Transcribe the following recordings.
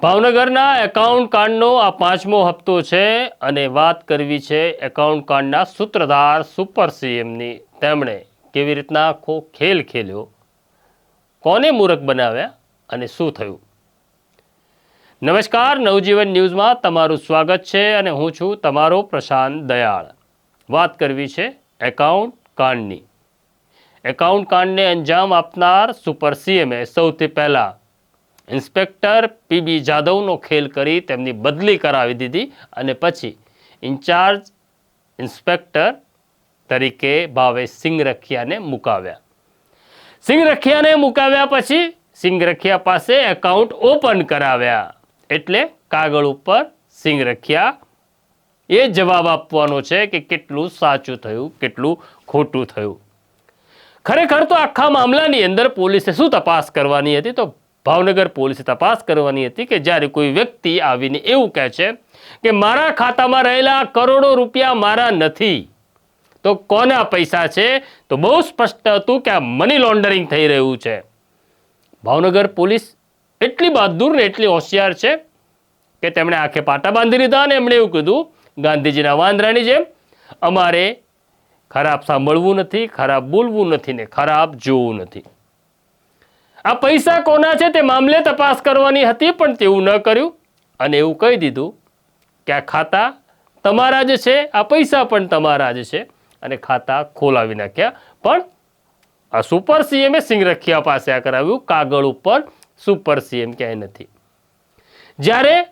ભાવનગરના એકાઉન્ટ કાર્ડનો આ પાંચમો હપ્તો છે અને વાત કરવી છે એકાઉન્ટ કાર્ડના સૂત્રધાર સુપર સીએમની. તેમણે કેવી રીતના આખો ખેલ ખેલ્યો? કોને મૂરખ બનાવ્યા અને શું થયું? નમસ્કાર, નવજીવન ન્યૂઝમાં તમારું સ્વાગત છે અને હું છું તમારો પ્રશાંત દયાળ. વાત કરવી છે એકાઉન્ટ કાર્ડની એકાઉન્ટ કાર્ડને અંજામ આપનાર સુપર સીએમએ સૌથી પહેલાં ઇન્સ્પેક્ટર પીબી જાદવનો ખેલ કરી તેમની બદલી કરાવી દીધી અને પછી ઇન્ચાર્જ ઇન્સ્પેક્ટર તરીકે ભાવેશ સિંગરખિયાને મુકાવ્યા. સિંગરખિયાને મુકાવ્યા પછી સિંગરખિયા પાસે એકાઉન્ટ ઓપન કરાવ્યા. એટલે કાગળ ઉપર સિંગરખિયા એ જવાબ આપવાનો છે કે કેટલું સાચું થયું, કેટલું ખોટું થયું. ખરેખર તો આખા મામલાની અંદર પોલીસે શું તપાસ કરવાની હતી? તો ભાવનગર પોલીસે તપાસ કરવાની હતી કે જ્યારે કોઈ વ્યક્તિ આવીને એવું કહે છે કે મારા ખાતામાં રહેલા કરોડો રૂપિયા મારા નથી, તો કોના પૈસા છે? તો બહુ સ્પષ્ટ હતું કે આ મની લોન્ડરિંગ થઈ રહ્યું છે. ભાવનગર પોલીસ એટલી બહાદુર ને એટલી હોશિયાર છે કે તેમણે આંખે પાટા બાંધી લીધા અને એમણે એવું કીધું, ગાંધીજીના વાંદરાની જેમ અમારે ખરાબ સાંભળવું નથી, ખરાબ બોલવું નથી ને ખરાબ જોવું નથી. આ પૈસા કોના છે તે મામલે તપાસ કરવાની હતી, પણ તેવું ન કર્યું. અને એવું કહી દીધું કે આ ખાતા તમારા જ છે, આ પૈસા પણ તમારા જ છે. અને ખાતા ખોલાવી નાખ્યા. પણ આ સુપર સીએમે સિંગરખિયા પાસે આ કરાવ્યું. કાગળ ઉપર સુપર સીએમ ક્યાંય નથી. જ્યારે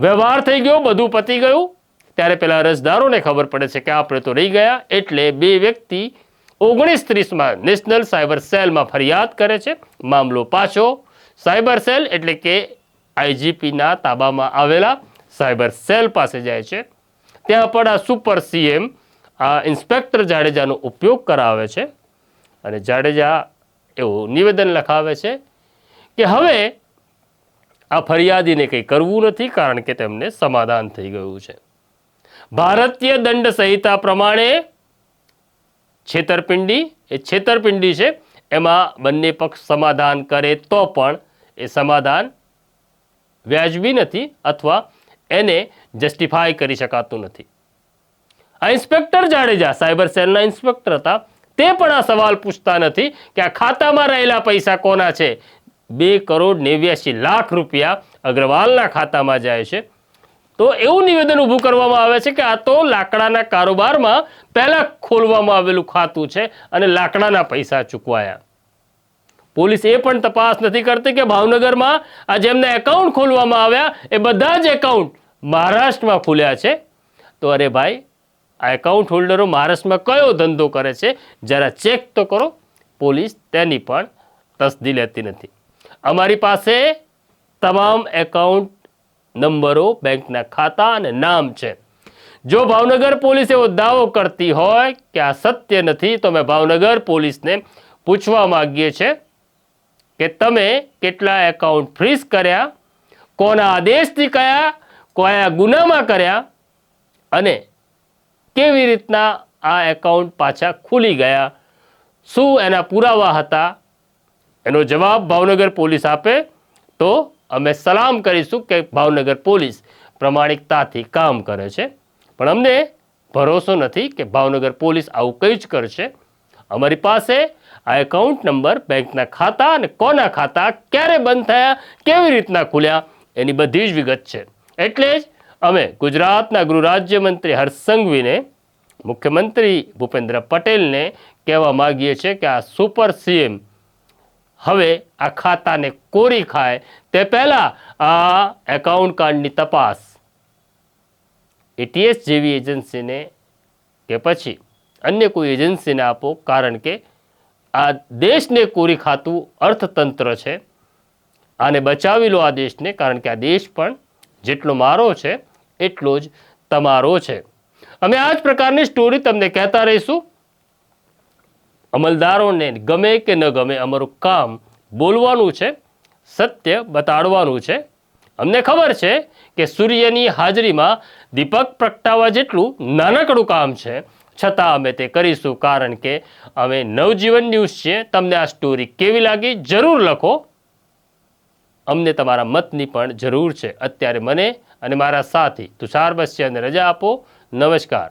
વ્યવહાર થઈ ગયો, બધું પતી ગયું, ત્યારે પેલા અરજદારોને ખબર પડે છે કે આપણે તો રહી ગયા. એટલે બે વ્યક્તિ ઓગણીસ ત્રીસમાં નેશનલ સાયબર સેલમાં ફરિયાદ કરે છે. મામલો પાછો સાયબર સેલ એટલે કે આઈજીપીના તાબામાં આવેલા સાયબર સેલ પાસે જાય છે. ત્યાં પણ આ સુપર સીએમ, આ ઇન્સ્પેક્ટર જાડેજાનો ઉપયોગ કરાવે છે. અને જાડેજા એવું નિવેદન લખાવે છે કે હવે આ ફરિયાદીને કંઈ કરવું નથી કારણ કે તેમને સમાધાન થઈ ગયું છે. ભારતીય દંડ સંહિતા પ્રમાણે છેતરપિંડી, એ છેતરપિંડી છે, એમાં બંને પક્ષ સમાધાન કરે તો પણ એ સમાધાન વ્યાજબી નથી અથવા એને જસ્ટિફાય કરી શકાતું નથી. આ ઇન્સ્પેક્ટર જાડેજા, સાયબર સેલના ઇન્સ્પેક્ટર હતા, તે પણ આ સવાલ પૂછતા નથી કે આ ખાતામાં રહેલા પૈસા કોના છે? બે કરોડ નેવ્યાસી લાખ રૂપિયા અગ્રવાલના ખાતામાં જાય છે. તો એવું નિવેદન ઊભું કરવામાં આવે છે કે આ તો લાકડાના કારોબારમાં પહેલા ખોલવામાં આવેલું ખાતું છે અને લાકડાના પૈસા ચૂકવાયા. પોલીસ એ પણ તપાસ નથી કરતી કે ભાવનગરમાં આ જેમના એકાઉન્ટ ખોલવામાં આવ્યા, એ બધા જ એકાઉન્ટ મહારાષ્ટ્રમાં ખુલ્યા છે. તો અરે ભાઈ, આ એકાઉન્ટ હોલ્ડરો મહારાષ્ટ્રમાં કયો ધંધો કરે છે? જરા ચેક તો કરો. પોલીસ તેની પણ તસદી લેતી નથી. અમારી પાસે તમામ એકાઉન્ટ નંબરો બેંકના ખાતા અને નામ છે. જો ભાવનગર પોલીસ એવો દાવો કરતી હોય કે આ સત્ય નથી, તો અમે ભાવનગર પોલીસને પૂછવા માગીએ છીએ કે તમે કેટલા એકાઉન્ટ ફ્રીઝ કર્યા, કોના આદેશથી કયા કયા ગુનામાં કર્યા અને કેવી રીતના આ એકાઉન્ટ પાછા ખુલી ગયા, શું એના પુરાવા હતા? એનો જવાબ ભાવનગર પોલીસ આપે તો અમે સલામ કરીશું કે ભાવનગર પોલીસ પ્રમાણિકતાથી કામ કરે છે. પણ અમને ભરોસો નથી કે ભાવનગર પોલીસ આવું કંઈ જ કરશે. અમારી પાસે આ એકાઉન્ટ નંબર, બેંકના ખાતા અને કોના ખાતા ક્યારે બંધ થયા, કેવી રીતના ખુલ્યા, એની બધી જ વિગત છે. એટલે જ અમે ગુજરાતના ગૃહ રાજ્યમંત્રી હર્ષ સંઘવીને, મુખ્યમંત્રી ભૂપેન્દ્ર પટેલને કહેવા માગીએ છીએ કે આ સુપર સીએમ હવે આ ખાતાને કોરી ખાય તે પહેલાં આ એકાઉન્ટ કાર્ડની તપાસ. એટીએસ જેવી એજન્સીને કે પછી અન્ય કોઈ એજન્સીને આપો, કારણ કે આ દેશને કોરી ખાતું અર્થતંત્ર છે. આને બચાવી લો આ દેશને, કારણ કે આ દેશ પણ જેટલો મારો છે, એટલો જ તમારો છે. અમે આ જ પ્રકારની સ્ટોરી તમને કહેતા રહીશું. અમલદારોને ગમે કે ન ગમે અમારું કામ બોલવાનું છે, સત્ય બતાડવાનું છે. અમને ખબર છે કે સૂર્યની હાજરીમાં દીપક પ્રગટાવવા જેટલું નાનકડું કામ છે. છતાં અમે તે કરીશું કારણ કે અમે નવજીવન ન્યૂઝ છીએ. તમને આ સ્ટોરી કેવી લાગી જરૂર લખો. અમને તમારા મતની પણ જરૂર છે. અત્યારે મને અને મારા સાથી તુષાર બસ્યાને રજા આપો. નમસ્કાર.